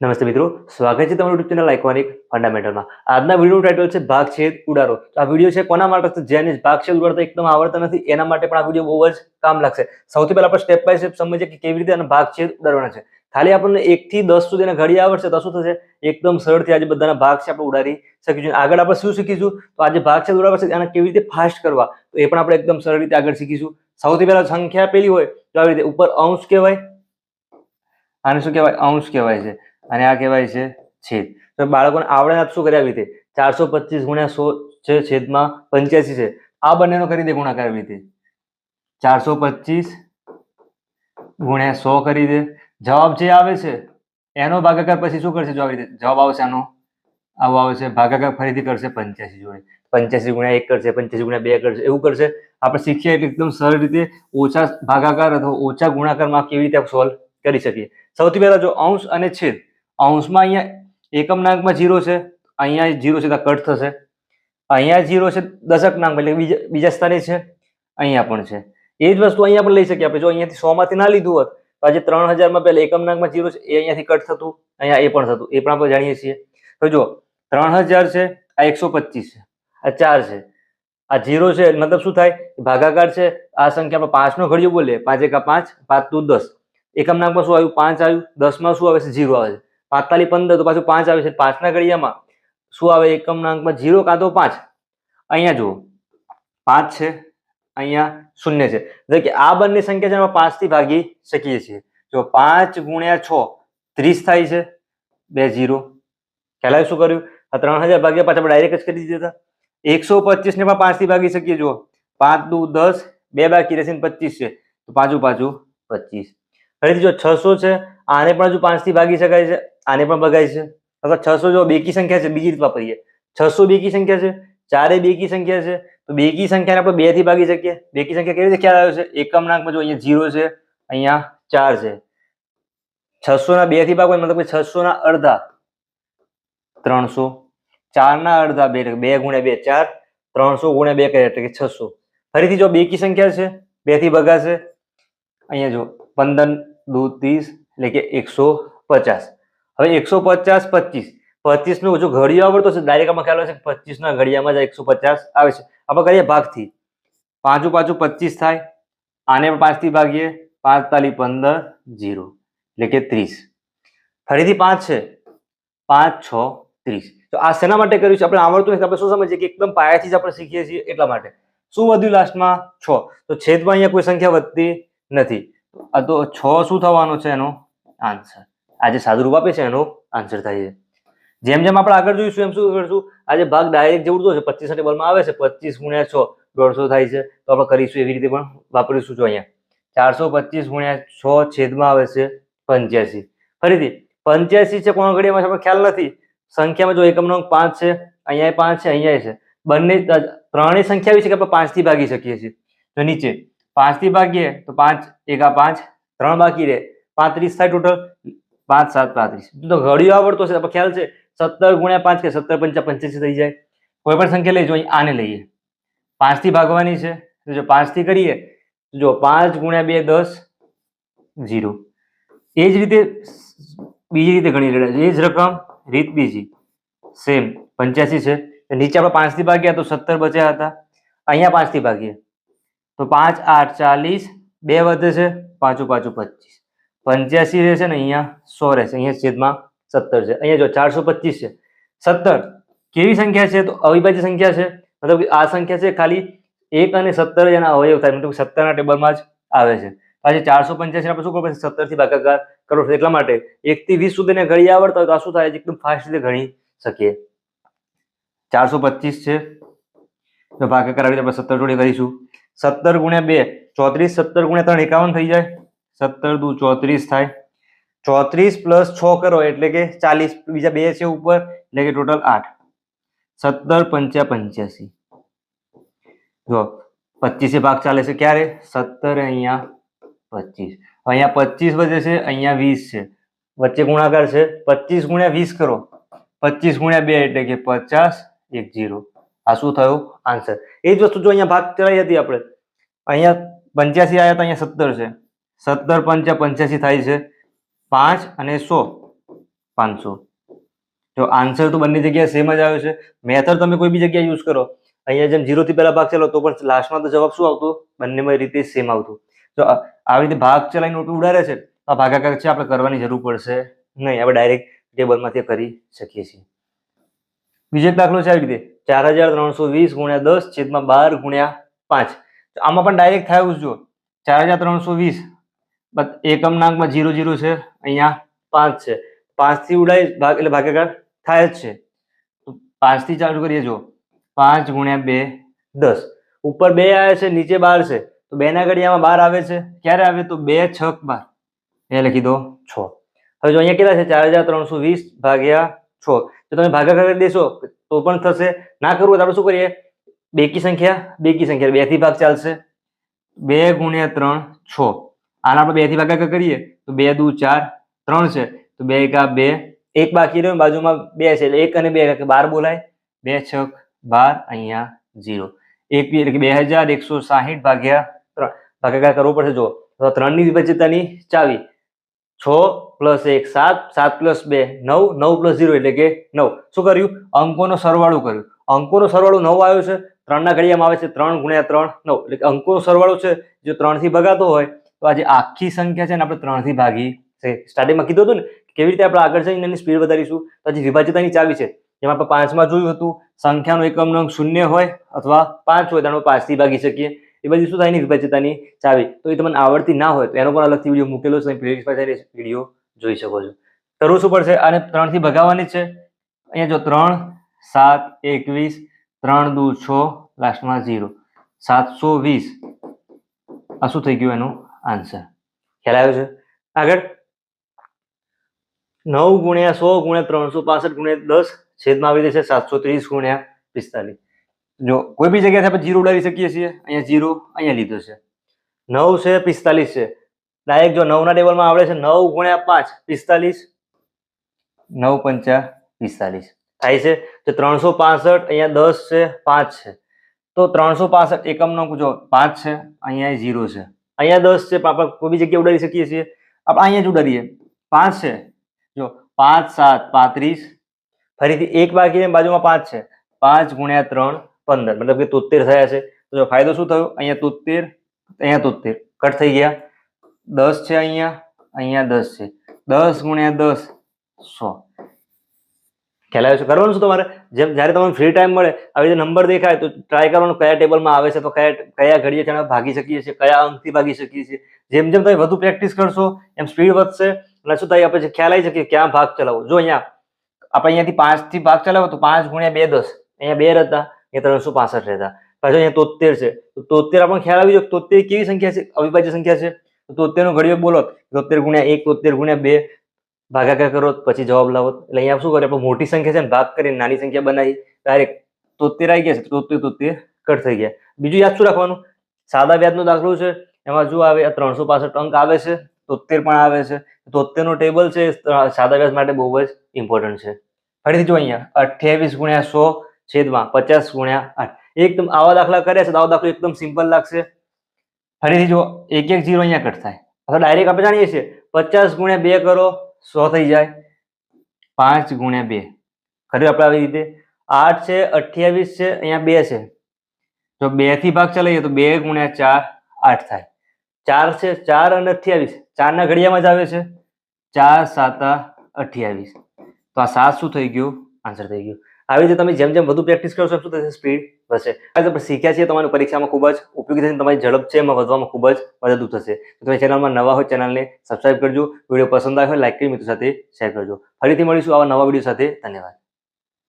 નમસ્તે મિત્રો, સ્વાગત છે તમારું યુટ્યુબ ચેનલ આઇકોનિક ફંડામેન્ટલમાં આજના વિડીયોનું ટાઇટલ છે ભાગ છેદ ઉડાડો. આ વીડિયો છે કોના માટે? છે જેને ભાગ છે ઉડાડતા એકદમ આવડતા નથી, એના માટે પણ આ વીડિયો બહુ જ કામ લાગશે. સૌથી પહેલા આપણે સ્ટેપ બાય સ્ટેપ સમજીએ કે કેવી રીતે આનો ભાગ છે ઉડાડવાના છે. ખાલી આપણને એકથી દસ સુધીના ઘડી આવડશે તો શું થશે? એકદમ સરળથી આજે બધાના ભાગ છે આપણે ઉડાડી શકીશું. આગળ આપણે શું શીખીશું? તો આજે ભાગ છે ઉડાડવા છે આને કેવી રીતે ફાસ્ટ કરવા? તો એ પણ આપણે એકદમ સરળ રીતે આગળ શીખીશું. સૌથી પહેલા સંખ્યા પેલી હોય તો આવી રીતે ઉપર અંશ કહેવાય. આને શું કહેવાય? અંશ કહેવાય છે. અને આ કહેવાય છે છેદ. તો બાળકોને આવડે આપ શું કર્યા રીતે? ચારસો પચીસ ગુણ્યા સો છે છેદમાં પંચ્યાસી છે. આ બંનેનો કરી દે ગુણાકાર રીતે. ચારસો પચીસ ગુણ્યા સો કરી દે. જવાબ જે આવે છે, એનો ભાગાકાર પછી શું કરશે? જવાબ રીતે જવાબ આવશે આનો. આવો આવે છે, ભાગાકાર ફરીથી કરશે પંચ્યાસી જોડે. પંચ્યાસી ગુણ્યા એક કરશે, પંચ્યાસી ગુણ્યા બે કરશે, એવું કરશે. આપણે શીખીએ એટલે એકદમ સરળ રીતે ઓછા ભાગાકાર અથવા ઓછા ગુણાકારમાં કેવી રીતે સોલ્વ કરી શકીએ. સૌથી પહેલા જો અંશ અને છેદ અંશમાં અહીંયા એકમ નાંકમાં જીરો છે, અહીંયા જીરો છે તો કટ થશે. અહીંયા જીરો છે દશક અંક એટલે બીજા બીજા સ્થાને છે, અહીંયા પણ છે. એ જ વસ્તુ અહીંયા પણ લઈ શકીએ આપણે. જો અહીંયાથી સો માંથી ના લીધું હોત, તો આજે ત્રણ હજારમાં પહેલા એકમ અંકમાં જીરો છે, એ અહીંયાથી કટ થતું, અહીંયા એ પણ થતું. એ પણ આપણે જાણીએ છીએ. તો જો, ત્રણ હજાર છે, આ એકસો પચીસ છે, આ ચાર છે. આ જીરો છે મતલબ શું થાય? ભાગાકાર છે, આ સંખ્યા આપણે પાંચનો ઘડિયો બોલીએ. પાંચ એકા પાંચ પાંચ દુ દસ. એકમ અંકમાં શું આવ્યું? પાંચ આવ્યું. દસમાં શું આવે છે? જીરો આવે છે. પાતાલી પંદર તો પાછું પાંચ આવે છે. પાંચના ઘડિયામાં શું આવે? એકમ અંકમાં જીરો કાં તો પાંચ? અહીંયા જુઓ. પાંચ છે. અહીંયા શૂન્ય છે. એટલે કે આ બંને સંખ્યા છે એમાં પાંચથી ભાગી શકીએ છીએ. જો પાંચ ગુણ્યા છ, ત્રીસ થાય છે. બે જીરો. ખ્યાલ શું કર્યું? આ ત્રણ હજાર ભાગ્યા પાછા ડાયરેક્ટ જ કરી દીધા હતા. એકસો પચીસને પણ પાંચથી ભાગી શકીએ. જુઓ. પાંચ દુ દસ, બે બાકી રહેશે પચીસ છે. તો પાછું પાછું પચીસ. ફરીથી જો છસો છે, આને પણ હજુ પાંચથી ભાગી શકાય છે. આને પણ ભગાય છે. અથવા છસો જો બેકી સંખ્યા છે, બીજી રીત વાપરીએ. છસો બેકી સંખ્યા છે, ચારે બેકી સંખ્યા છે, તો બેકી સંખ્યાને આપણે બેથી ભાગી શકીએ. બેકી સંખ્યા કેવી રીતે ખ્યાલ આવ્યો છે? એકમ નાંકમાં જો અહીંયા જીરો છે, અહીંયા ચાર છે. છસો ના બેથી ભાગ હોય મતલબ કે છસો ના અડધા, ત્રણસો. ચાર ના અડધા બે, એટલે કે બે ગુણ્યા બે, ચાર. ત્રણસો ગુણ્યા બે કરે એટલે કે છસો. ફરીથી જો બેકી સંખ્યા છે, બેથી ભગાશે. અહીંયા જો પંદર દુ ત્રીસ, એટલે કે એકસો પચાસ. હવે એકસો પચાસ પચીસ. પચીસનું જો ઘડિયો આવડતો છે ડાયરેક્ટ આમાં ખ્યાલ આવે છે કે પચીસ ના ઘડિયામાં જ એકસો પચાસ આવે છે. આપણે કરીએ ભાગથી. પાંચું પાછું પચીસ થાય. આને પાંચથી ભાગીએ. પાંચ તાલી પંદર, જીરો. એટલે કે ત્રીસ. ફરીથી પાંચ છે. પાંચ, છ, ત્રીસ. તો આ શેના માટે કર્યું છે? આપણે આવડતું નથી. આપણે શું સમજીએ કે એકદમ પાયાથી જ આપણે શીખીએ છીએ એટલા માટે. શું વધ્યું લાસ્ટમાં છ. તો છેદમાં અહીંયા કોઈ સંખ્યા વધતી નથી. આ તો છ શું થવાનો છે એનો? આન્સર. આજે સાદુરૂપ આપે છે એનો આન્સર થાય છે. જેમ જેમ આપણે આગળ જોઈશું, એમ શું કરશું? આજે ભાગ ડાયરેક્ટ જેવડતો છે, પચીસ ટેબલમાં આવે છે, પચીસ ગુણ્યા છ, દોઢસો થાય છે. તો આપણે કરીશું એવી રીતે પણ વાપરીશું જો અહીંયા. ચારસો પચીસ ગુણ્યા છ છેદમાં આવે છે પંચ્યાસી. ફરીથી, પંચ્યાસી છે કોણ છે, આપણે ખ્યાલ નથી. સંખ્યામાં જો એકમ નંગ પાંચ છે, અહીંયા પાંચ છે, અહીંયા છે. બંને ત્રણેય સંખ્યા એવી છે કે આપણે પાંચથી ભાગી શકીએ છીએ. તો નીચે પાંચથી ભાગીએ તો પાંચ, એકા પાંચ, ત્રણ બાકી રહે. પાંત્રીસ થાય ટોટલ પાંચ સાત પાંત્રીસ તો ઘડિયો આવડતો છે. ખ્યાલ છે, સત્તર ગુણ્યા પાંચ કે સત્તર પંચા પંચ્યાસી થઈ જાય. કોઈ પણ સંખ્યા લઈ જો અહીં આને લઈએ. પાંચથી ભાગવાની છે. જો પાંચથી કરીએ જો પાંચ ગુણ્યા બે દસ, ઝીરો. એ જ રીતે બીજી રીતે ગણી રહ્યા એ જ રકમ, રીત બીજી. સેમ, પંચ્યાસી છે. નીચે આપણે પાંચથી ભાગ્યા તો સત્તર બચ્યા હતા. અહીંયા પાંચથી ભાગીએ. તો પાંચ, આઠ, ચાલીસ, બે વધે છે. પાંચું પાંચું પચીસ. પંચ્યાસી રહેશે ને અહીંયા સો રહેશે, અહીંયા છેદમાં સત્તર છે. અહીંયા જો ચારસો પચીસ છે. સત્તર કેવી સંખ્યા છે? તો અવિભાજ્ય સંખ્યા છે. મતલબ કે આ સંખ્યા છે ખાલી એક અને સત્તર એના અવયવ થાય. મતલબ સત્તરના ટેબલમાં જ આવે છે. આજે ચારસો પંચ્યાસી આપણે શું કરવું પડશે? સત્તરથી ભાગાકાર કરવો એટલા માટે એક થી વીસ સુધીને ઘડી આવડતા હોય તો આ શું થાય? એકદમ ફાસ્ટ રીતે ગણી શકીએ. ચારસો પચીસ છે. ભાગાકાર આવી રીતે આપણે સત્તર જોડે કરીશું. સત્તર ગુણ્યા બે, ચોત્રીસ, સત્તર ગુણ્યા ત્રણ, એકાવન થઈ જાય. સત્તર દુ ચોત્રીસ થાય. ચોત્રીસ પ્લસ છ કરો એટલે કે ચાલીસ બીજા બે છે ઉપર, એટલે કે ટોટલ આઠ. સત્તર પંચા પંચ્યાસી જો પચીસે ભાગ ચાલે છે ક્યારે? સત્તર અહીંયા પચીસ અહીંયા પચીસ વધે છે, અહીંયા વીસ છે. વચ્ચે ગુણાકાર છે પચીસ ગુણ્યા વીસ કરો. પચીસ ગુણ્યા બે એટલે કે પચાસ, એક જીરો. આ શું થયું? આન્સર. એ જ વસ્તુ જો અહીંયા ભાગ ચલાવી હતી આપણે. અહીંયા પંચ્યાસી આવ્યા તો અહીંયા સત્તર છે. સત્તર પંચા પંચ્યાસી થાય છે. પાંચ અને સો, પાંચસો. જો આન્સર તો બંને જગ્યાએ સેમ જ આવ્યો છે. મેથડ તમે કોઈ બી જગ્યાએ યુઝ કરો. અહીંયા જેમ જીરોથી પહેલાં ભાગ ચલાવો તો પણ લાસ્ટમાં તો જવાબ શું આવતો? બંનેમાં રીતે સેમ આવતું. જો આવી રીતે ભાગ ચલાવીને નોટ ઉડાડે છે, તો આ ભાગાકાર છે, આપણે કરવાની જરૂર પડશે નહીં. આપણે ડાયરેક્ટ ટેબલમાંથી કરી શકીએ છીએ. બીજો દાખલો છે આવી રીતે. ચાર હજાર ત્રણસો વીસ ગુણ્યા દસ છેદમાં બાર ગુણ્યા પાંચ. આમાં પણ ડાયરેક્ટ થાય જો ચાર હજાર ત્રણસો વીસ એકમનાંકમાં જીરો જીરો છે, અહીંયા પાંચ છે. પાંચથી ઉડાય ભાગ એટલે ભાગાકાર થાય જ છે. તો પાંચથી ચાલુ કરીએ, જો. પાંચ ગુણ્યા બે, દસ. ઉપર બે આવે છે, નીચે બાર છે. તો બે ના ઘડિયામાં બાર આવે છે. ક્યારે આવે? તો બે છક બાર. એ લખી દો, છ. હવે જો અહીંયા કેટલા છે? ચાર હજાર ત્રણસો વીસ ભાગ્યા છ. જો તમે ભાગાકાર કરી દેશો, તો પણ થશે. ના કરવું તો આપણે શું કરીએ? બેકી સંખ્યા બેકી સંખ્યા. બેથી ભાગ ચાલશે. બે ગુણ્યા ત્રણ, છ. આના આપણે બેથી ભાગાકાર કરીએ. તો બે, દુ, ચાર, ત્રણ છે. તો બે એકા બે, એક બાકી રહ્યો બાજુમાં બે છે એટલે એક અને બે એટલે બાર બોલાય. બે છક, બાર, અહીંયા ઝીરો. એક એટલે કે બે હજાર એકસો સાહીઠ ભાગ્યા ત્રણ. ભાગાકાર કરવો પડશે જો તો ત્રણની વિભાજ્યતાની ચાવી. છ પ્લસ એક સાત સાત પ્લસ બે નવ નવ પ્લસ ઝીરો એટલે કે નવ. શું કર્યું? અંકોનો સરવાળો કર્યું. અંકોનો સરવાળો નવ આવ્યો છે. ત્રણના ઘડિયામાં આવે છે ત્રણ ગુણ્યા ત્રણ, નવ. એટલે અંકોનો સરવાળો છે, જો ત્રણથી ભગાતો હોય તો આ જે આખી સંખ્યા છે ને આપણે ત્રણથી ભાગી છે. સ્ટાર્ટિંગમાં કીધું હતું ને કેવી રીતે આપણે આગળ જઈને એની સ્પીડ વધારીશું. તો હજી વિભાજ્યતાની ચાવી છે. જેમાં આપણે પાંચમાં જોયું હતું. સંખ્યાનો એકમનો અંક શૂન્ય હોય અથવા પાંચ હોય તો આપણે પાંચથી ભાગી શકીએ. એ બધી શું થાય એની વિભાજ્યતાની ચાવી. તો એ તમને આવડતી ના હોય તો એનો પણ અલગથી વીડિયો મૂકેલો છે. પ્લેલિસ્ટ પર જઈને વીડિયો જોઈ શકો છો. કરવું શું પડશે? આને ત્રણથી ભગાવવાની છે. અહીંયા જો ત્રણ, સાત, એકવીસ, ત્રણ, દુ, છ, લાસ્ટમાં ઝીરો. સાતસો વીસ. આ શું થઈ ગયું એનો? આન્સર ખ્યાલ આવ્યો છે? આગળ. નવ ગુણ્યા સો ગુણ્યા ત્રણસો પાસઠ ગુણ્યા દસ છેદમાં આવી જશે સાતસો ત્રીસ ગુણ્યા પિસ્તાલીસ. જો કોઈ બી જગ્યાએ આપણે જીરો ઉડાવી શકીએ છીએ, અહીંયા જીરો અહીંયા લીધો છે. નવ છે, પિસ્તાલીસ છે. ડાયરેક્ટ જો નવના ટેબલમાં આવડે છે નવ ગુણ્યા પાંચ, પિસ્તાલીસ. નવ પંચા પિસ્તાલીસ. થાય છે? તો ત્રણસો પાસઠ અહીંયા દસ છે, પાંચ છે. તો ત્રણસો પાસઠ એકમનો જો પાંચ છે, અહીંયા ઝીરો છે. અહીંયા દસ છે પાપા કોઈ બી જગ્યાએ ઉડાડી શકીએ છીએ. આપણે અહીંયા જ ઉડાડીએ. પાંચ છે. જો, પાંચ, સાત, પાંત્રીસ. ફરીથી એક બાકી બાજુમાં પાંચ છે. પાંચ ગુણ્યા ત્રણ, પંદર. મતલબ કે તોતેર થયા છે. તો જો ફાયદો શું થયો? અહીંયા તોતેર અહીંયા તોતેર કટ થઈ ગયા. દસ છે અહીંયા અહીંયા દસ છે. દસ ગુણ્યા દસ, સો. ખ્યાલ આવ્યો છે. કરવાનું શું તમારે? જેમ જ્યારે તમને ફ્રી ટાઈમ મળે, આવી રીતે નંબર દેખાય, તો ટ્રાય કરવાનું કયા ટેબલમાં આવે છે, તો કયા કયા ઘડીએ છે ભાગી શકીએ છીએ, કયા અંકથી ભાગી શકીએ છીએ. જેમ જેમ તમે વધુ પ્રેક્ટિસ કરશો, એમ સ્પીડ વધશે. અને શું થાય, આપણે ખ્યાલ આવી શકીએ ક્યાં ભાગ ચલાવો જો અહીંયા, આપણે અહીંયાથી પાંચથી ભાગ ચલાવો, તો પાંચ ગુણ્યા બે દસ. અહીંયા બે રહેતા, અહીંયા ત્રણસો પાસઠ રહેતા. પાછો અહીંયા તોતેર છે. તો તોતેર આપણને ખ્યાલ આવી જાય તોતેર કેવી સંખ્યા છે? અવિભાજ્ય સંખ્યા છે. તોતેર નો ઘડીઓ બોલો. તોતેર ગુણ્યા એક, તોતેર ગુણ્યા બે ભાગાકાર કરો, પછી જવાબ લાવો. એટલે અહીંયા શું કરે, આપણે મોટી સંખ્યા છે ને, ભાગ કરીને નાની સંખ્યા બનાવી. ડાયરેક્ટ તોતેર આવી ગયા છે, તોતેર તોતેર કટ થઈ ગયા. બીજું યાદ શું રાખવાનું? સાદા વ્યાજનો દાખલો છે. એમાં જો આવે? ત્રણસો પાસઠ અંક આવે છે. તોતેર પણ આવે છે. તોતેરનો ટેબલ છે. સાદા વ્યાજ માટે બહુ જ ઇમ્પોર્ટન્ટ છે. ફરીથી જો અહીંયા, અઠ્યાવીસ ગુણ્યા સો છેદમાં પચાસ ગુણ્યા આઠ. એકદમ આવા દાખલા કર્યા છે, તો આવો દાખલો એકદમ સિમ્પલ લાગશે. ફરીથી જો, એક એક જીરો અહીંયા કટ થાય. અથવા ડાયરેક્ટ આપણે જાણીએ છીએ, પચાસ ગુણ્યા બે કરો સો થઈ જાય. પાંચ ગુણ્યા બે. ખરી આપણે આવી રીતે? આઠ છે, અઠ્યાવીસ છે, અહીંયા બે છે. જો બેથી ભાગ ચલાવીએ તો બે ગુણ્યા ચાર આઠ થાય. ચાર છે, ચાર અને અઠ્યાવીસ. ચારના ઘડિયામાં જ આવે છે. ચાર સાતા અઠ્યાવીસ. તો આ સાત શું થઈ ગયું? આન્સર થઈ ગયું. આવી રીતે તમે જેમ જેમ વધુ પ્રેક્ટિસ કરશો શું થશે સ્પીડ રીતે આપણે શીખ્યા છીએ તમારી પરીક્ષામાં ખૂબ જ ઉપયોગી થશે તમારી ઝડપ છે એમાં વધવામાં ખૂબ જ મદદરૂપ થશે. તમે ચેનલમાં નવા હોય ચેનલને સબસ્ક્રાઈબ કરજો. વીડિયો પસંદ આવ્યો હોય, લાઈક કરી મિત્રો સાથે શેર કરજો. ફરીથી મળીશું આવા નવા વીડિયો સાથે. ધન્યવાદ.